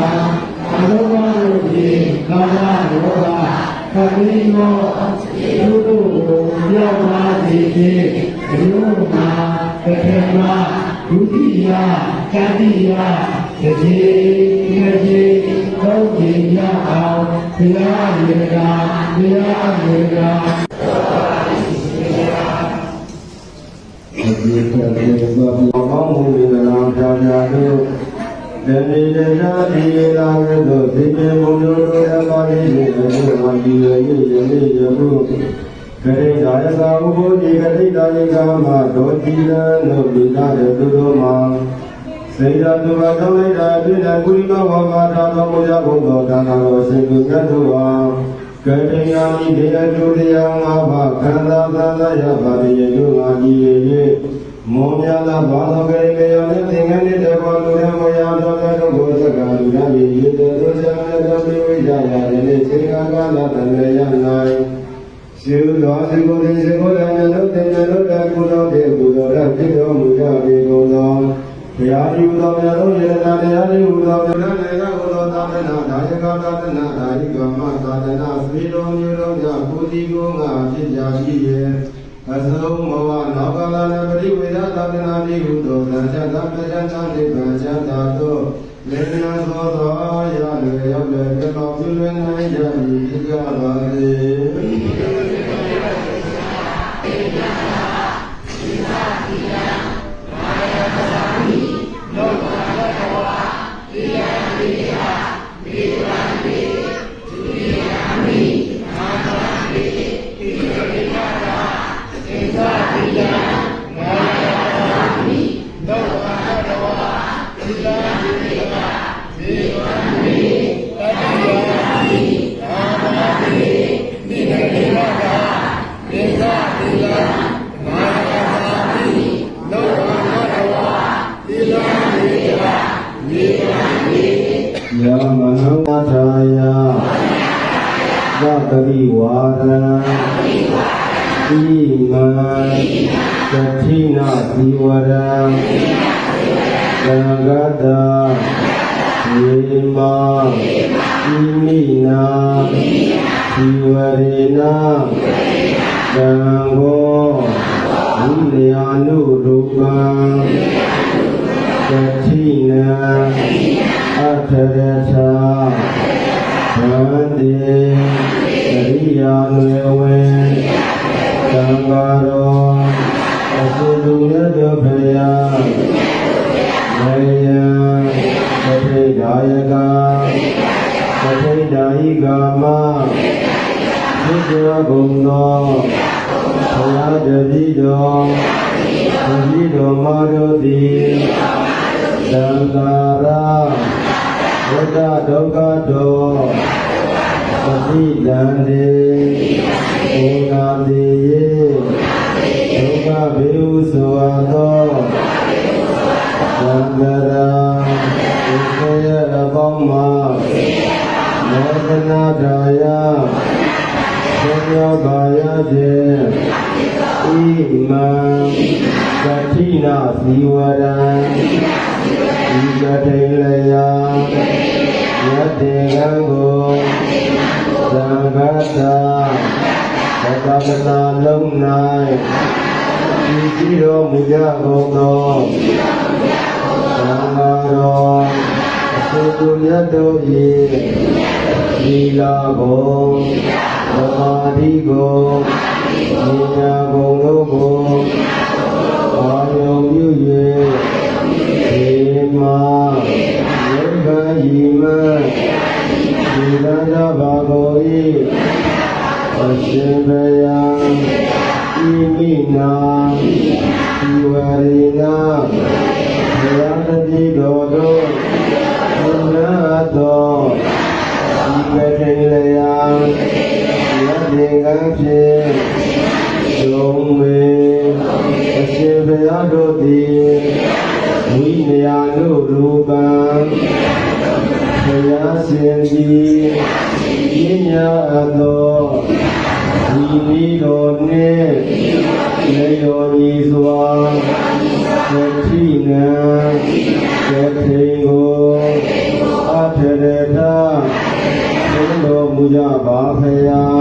ဘာအလောဘတို့ဒီကာမရောဂခတိနောသူတို့ကိုရောက်ပါစေခြင်းဘုရားမှာပထမဒုတိယတတိယတတိယတတိသုံးကြိမ်ရအောင်ဘုရားရေကဘုရားရေကဒီကနေ့ဘာမောင်းမှုတွေလာကြကြလို့ တဏှိတရာဒီလာရတို့ဒီပေဘုံတို့ရဲ့ပါဠိတွေဘုရားဒီရဲ့ယနေ့ယခုခရိတာယသာဥပ္ပိုလ်ဒီခရိတာယကမှာဒေါတိလလို့ဒီလာတဲ့သူတို့မှာစေတသူကတောင်းလိုက်တာပြည့်တဲ့ကုရိကဝါမာသာတော်မူရဘုံတော်ဒါနာတော်ရှင်သူမြတ်တို့ဟာကတိယာမိဒေယတုတရားငါးပါးခန္ဓာသံသယပါရိယတို့ငါကြီးရဲ့ မောမြလာဘာသောကေကေယောနဲ့သင်္ကန်းတဲ့ဘောလူရမယာတော်တဲ့တို့ကိုသက္ကာလူရည်ရည်တဲ့တို့ဆံတဲ့တို့ပြဝိဒရာယနေ့စေကကာလတန်ရယ၌ရှင်တော်စေကိုယ်စေကိုယ်လည်းတို့တင်တို့တဲ့ကုသိုလ်တဲ့ကုသိုလ်ရဖြစ်တော်မူကြပေကုန်သောဘုရားဒီတော်မြတ်သောယေရနာတရားလေးဟူသောဗုဒ္ဓနေကဘုရောသာသနာဒါယကသာသနာဒါယကမသာသနာသေတော်မျိုးတော်ကြောင့်ကိုတိကိုငါဖြစ်ကြရှိရဲ့ အဆုံးမဝနောကလာနပရိဝေဒသာသနာတိဟုသောသံဃာသပ္ပဇ္ဇာနိဗ္ဗာန်ချမ်းသာသောလေနာသောသောရလေရောက်လေကြောပြုလွင်နိုင်ကြ၏ဒီကပါစေ ယမနောထာယသတတိဝါရံဣမံသတိနာဇီဝရံသံဃတယေမဣမိနာဇီဝရေနာသံဃောဝိလျာနုရူပံသတိနာ အထရထာဗန္တိသရိယာနွယ်ဝင်သံဃာတော်အစုလူရတောဖယာမေယံသတိဒါယကသတိဒါယိကာမသိကြဘုံတော်ဘုရားတပည့်တော်တပည့်တော်မတော်သည်သံဃာရာ ဝတ္တဒုက္ခတောသတိတံတေဘုနာတိယေဒုက္ခဘေဟုဆိုအပ်သောသံဃာရာဒုက္ခရဲ့အပေါင်းမှာမောဒနာဒါယသေယောဘာယကျေဣမံသတိနာဇီဝရံဒီကတိလယ ယတေကံကိုသံဃာတာသတ္တနာလုံး၌ဒီကြည်တော်မူကြကုန်သောသံဃာတော်အစုသူမြတ်တို့၏သီလဘုံသမာဓိဘုံဉာဏ်ဘုံတို့ကိုအာယုံ အရှင်ဘယံဣမိနာဒီဝရိနာဘုရားတတိတော်တို့ဘုရားတော်ဒီကတိလယံယတိကံဖြင့်ဒုံမေအရှင်ဘုရားတို့သည်ဝိနယာနုရူပံဘုရားရှင်သည်ပညာအပ် သောဒီနည်းတော်နှင့်လေယောဤစွာသတိနံသတိကိုအထရေထဘုန်းတော်မူကြပါဖရာ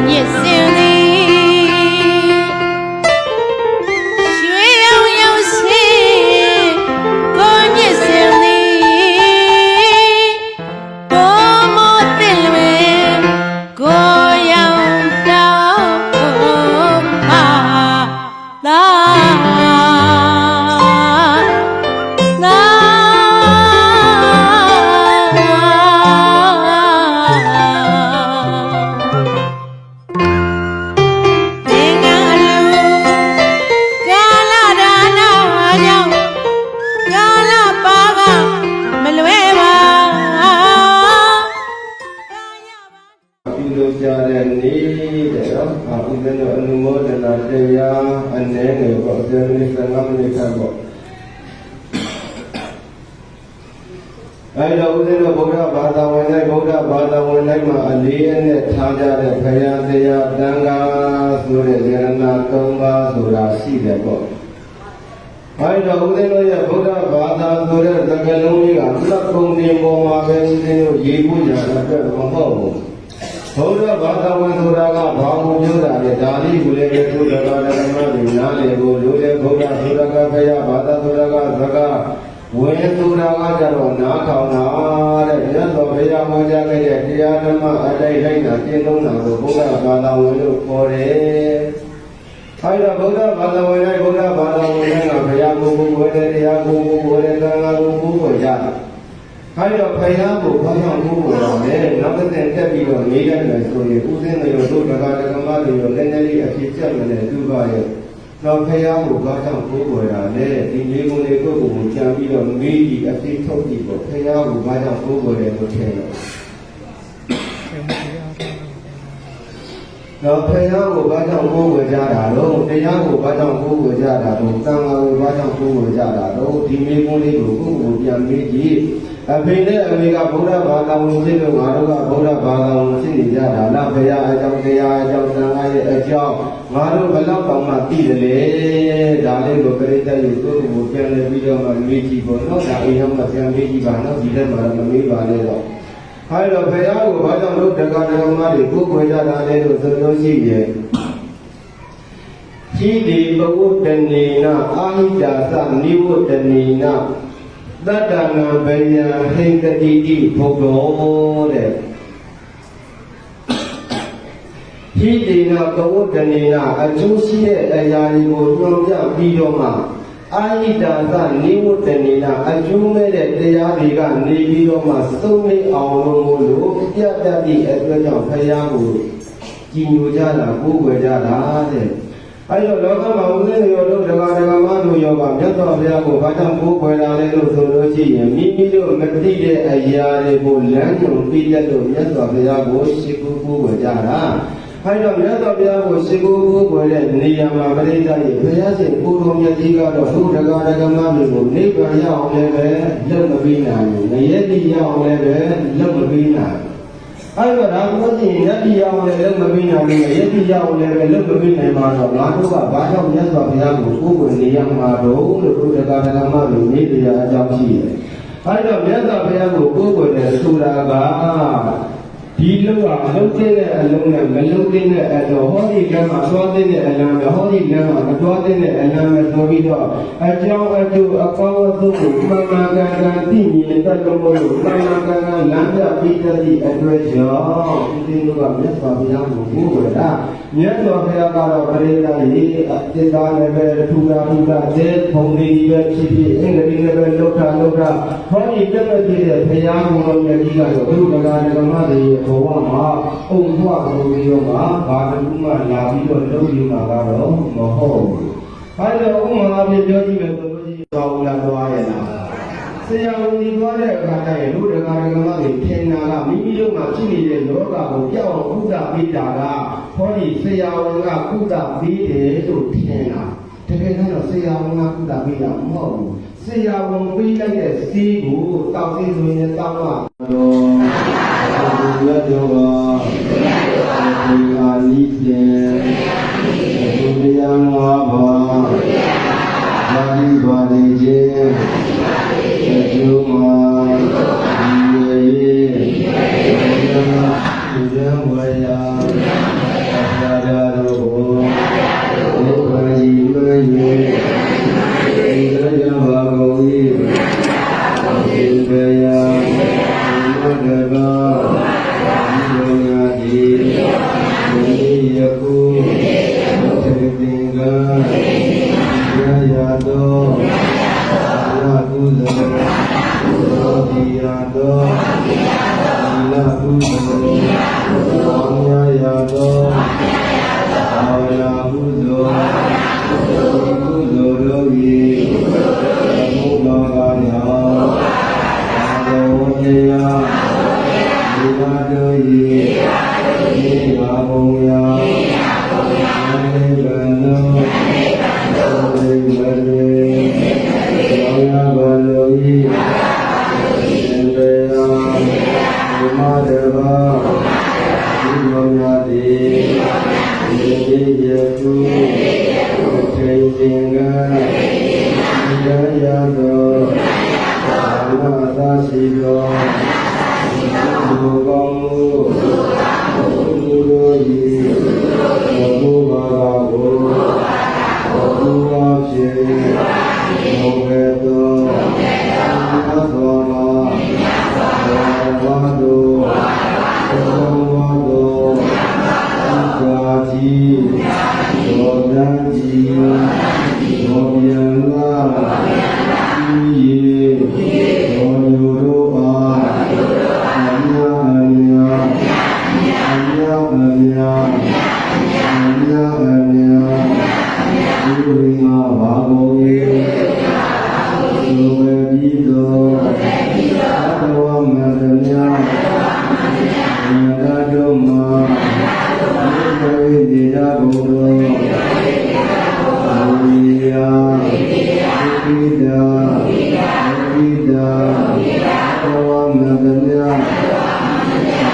ကိုည အဲဒါဦးဇင်းတို့ဗုဒ္ဓဘာသာဝင်တဲ့ဗုဒ္ဓဘာသာဝင်တိုင်းမှာအလေးအနက်ထားကြတဲ့ခရယတရားတန်ခါဆိုတဲ့ဉာဏ်နာ၃ပါးဆိုတာရှိတယ်ပေါ့။အဲဒီတော့ဦးဇင်းတို့ရဲ့ဗုဒ္ဓဘာသာဆိုတဲ့သံဃာလုံးကြီးကသတ်ပုံတင်ပေါ်မှာပဲဦးဇင်းတို့ရေးဖို့ကြတဲ့အတွက်မဟုတ်ဘူး။ဘုရားဘာသာဝင်ဆိုတာကဘာကိုပြောတာလဲဒါလေးကိုလည်းဘုရားတော်ဓမ္မတွေနားလည်ဖို့လိုတယ်ဘုရားဆိုတာကဘုရားဘာသာဆိုတာကသက ဝင်ဆိုတာကကြတော့နားထောင်တာတဲ့မြတ်စွာဘုရားဟောကြားခဲ့တဲ့တရားဓမ္မအတိုင်းတိုင်းတာကျင့်သုံးတာကိုဘုရားဘာသာဝင်လို့ခေါ်တယ်။အဲဒီတော့ဘုရားဘာသာဝင်တိုင်းဘုရားဘာသာဝင်တိုင်းကဘုရားကိုကိုယ်ကိုယ်တဲ့တရားကိုကိုယ်ကိုယ်တဲ့သံဃာကိုကိုယ်ကိုယ်ကြတယ်။အဲဒီတော့ဖယားကိုဘာကြောင့်ကိုးပေါ်ရလဲနောက်တစ်သက်တက်ပြီးတော့နေရတယ်ဆိုရင်ဥစဉ်တွေတို့တက္ကະတက္ကမတွေရောလည်းလည်းလေးအဖြစ်ချက်မနဲ့သူပါရဲ့တော့ဖယားကိုဘာကြောင့်ကိုးပေါ်ရလဲဒီလေးကုန်းလေးကိုယ့်ကိုယ်ကိုကြံ ပြီးတော့မေးပြီးအဖြစ်ထုတ်ပြီးတော့ဖယားကိုဘာကြောင့်ကိုးပေါ်တယ်လို့ထင်တယ်တော့ဖယားကိုဘာကြောင့်ကိုးဝေကြတာတော့တရားကိုဘာကြောင့်ကိုးဝေကြတာတော့သံဃာကိုဘာကြောင့်ကိုးဝေကြတာတော့ဒီမိကုန်းလေးကိုကိုယ့်ကိုယ်ပြန်မေးကြည့် အဖေနဲ့အမေကဗုဒ္ဓဘာသာဝင်ဖြစ်လို့ငါတို့ကဗုဒ္ဓဘာသာဝင်ဖြစ်နေကြတာလားဘုရားအကြောင်းတရားအကြောင်းသံဃာရဲ့အကြောင်းငါတို့ဘယ်တော့မှသိတယ်လေဒါလေးကိုပြိတ္တရဲ့ကိုယ့်ကိုယ်ပြန်လဲပြီးတော့မှမေးကြည့်ဖို့တော့ဒါအိမ်ရောက်မှပြန်မေးကြည့်ပါတော့ဒီထဲမှာမမေးပါနဲ့တော့အဲတော့ဘုရားကိုဘာကြောင့်လို့တက္ကသမတွေကိုယ်ကိုယ်ကြတာလဲလို့ဆိုလို့ရှိရဲ့ជីတိဘဝတ္တနေနအာဟိတာသနိဝတ္တနေန သတ္တနာဘယံဟိတတိတိဘုဒ္ဓောတဲ့ជីတိနာဘဝတ္တနေနအကျိုးရှိတဲ့အရာတွေကိုညွှန်ပြပြီးတော့မှအာဟိတာသနိဝတ္တနေနအကျိုးမဲ့တဲ့တရားတွေကနေပြီးတော့မှသုံးနေအောင်လို့မို့လို့ပြတ်တတ်သည့်အတွက်ကြောင့်ဖယားကိုကြည်ညိုကြတာကိုးကွယ်ကြတာတဲ့ အဲ့တော့လောကမှာဦးဇင်းတွေရောတို့ဒကာဒကာမတို့ရောကမြတ်စွာဘုရားကိုဘာကြောင့်ကိုးကွယ်တာလဲလို့ဆိုလို့ရှိရင်မိမိတို့မသိတဲ့အရာတွေကိုလမ်းညွှန်ပြရလို့မြတ်စွာဘုရားကိုရှိခိုးကိုးကွယ်ကြတာအဲ့တော့မြတ်စွာဘုရားကိုရှိခိုးကိုးကွယ်တဲ့နေရာမှာပရိသတ်ရဲ့ဘုရားရှင်ကိုယ်တော်မြတ်ကြီးကတော့ဘုဒကာဒကာမတွေကိုနိဗ္ဗာန်ရောက်အောင်လည်းပဲလုံမပြီးနိုင်ဘူး။ငရဲတိရောက်အောင်လည်းပဲလုံမပြီးနိုင်ဘူး။ အဲ့တော့ဒါကိုကြည့်ရင်ယတိရောက်အောင်လည်းလုံမပြီးနိုင်ဘူး။ငရဲတိရောက်အောင်လည်းပဲလုံမပြီးနိုင်မှာတော့ငါတို့ကဘာကြောင့်မြတ်စွာဘုရားကိုကိုယ်ကိုယ်နေရမှာတော့လို့ဘုဒကာဒကာမတွေနေတရားအကြောင်းရှိတယ်။အဲ့တော့မြတ်စွာဘုရားကိုကိုယ်ကိုယ်နဲ့ဆိုတာက ဒီလုံကအလုံးသိတဲ့အလုံးနဲ့မလုံးသိတဲ့အတော့ဟောဒီကံမှာသွားသိတဲ့အလံပဲဟောဒီကံမှာမသွားသိတဲ့အလံပဲဆိုပြီးတော့အကြောင်းအကျိုးအကောင်းအဆုံးကိုမှန်မှန်ကန်ကန်ံတိမြင်တတ်လို့မလို့တဏ္ဍာကံကလမ်းပြပြီးတတ်သည့်အတွက်ကြောင့်ဒီလိုကမြတ်စွာဘုရားကိုဘုရားမြတ်စွာဘုရားကတော့ပရိသတ်ရေအတ္တလည်းပဲထူတာထူတာကျဲဖုံလေးပဲဖြစ်ဖြစ်အင်္ဂလိပ်လည်းပဲလောက်တာလောက်တာဟောဒီတက်မဲ့တဲ့ဘုရားကိုယ်တော်မြတ်ကြီးကတော့ဘုရားဓမ္မတွေရဲ့ဘဝမှာအုံထွားလို့ပြီးတော့မှဘာတခုမှလာပြီးတော့လုပ်ပြီးမှာကတော့မဟုတ်ဘူး။အဲဒါဥမာအဖြစ်ပြောကြည့်မယ်ဆိုလို့ရှိရင်ဘာဝလာသွားရဲ့လား။ဆရာဝန်ကြီးသွားတဲ့အခါကျရင်လူတကာဓမ္မတွေထင်တာကမိမိတို့မှာဖြစ်နေတဲ့ယောဂကိုကြောက်အောင်ဥဒ္ဒပေးတာကဟောဒီဆရာဝန်ကဥဒ္ဒပေးတယ်လို့ထင်တာ။တကယ်တော့ဆရာဝန်ကဥဒ္ဒပေးတာမဟုတ်ဘူး။ဆရာဝန်ပေးလိုက်တဲ့စီးကိုတောက်သိဆိုရင်တောက်မှာတော့ ဘုရားကျော်ပါဘုရားနိစေ န္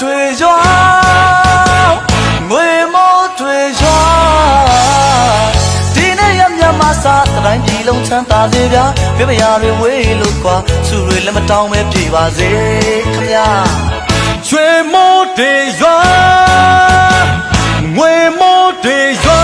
တွေရွာမွေမိုးတွေရွာဒီနေ့ရမြမစာတိုင်းပြည်လုံးချမ်းသာစေဗျာပြပရာတွေဝေးလို့ကွာသူတွေလက်မတောင်းပဲပြေပါစေခမညာရွှေမိုးတွေရွာငွေမိုးတွေရွာ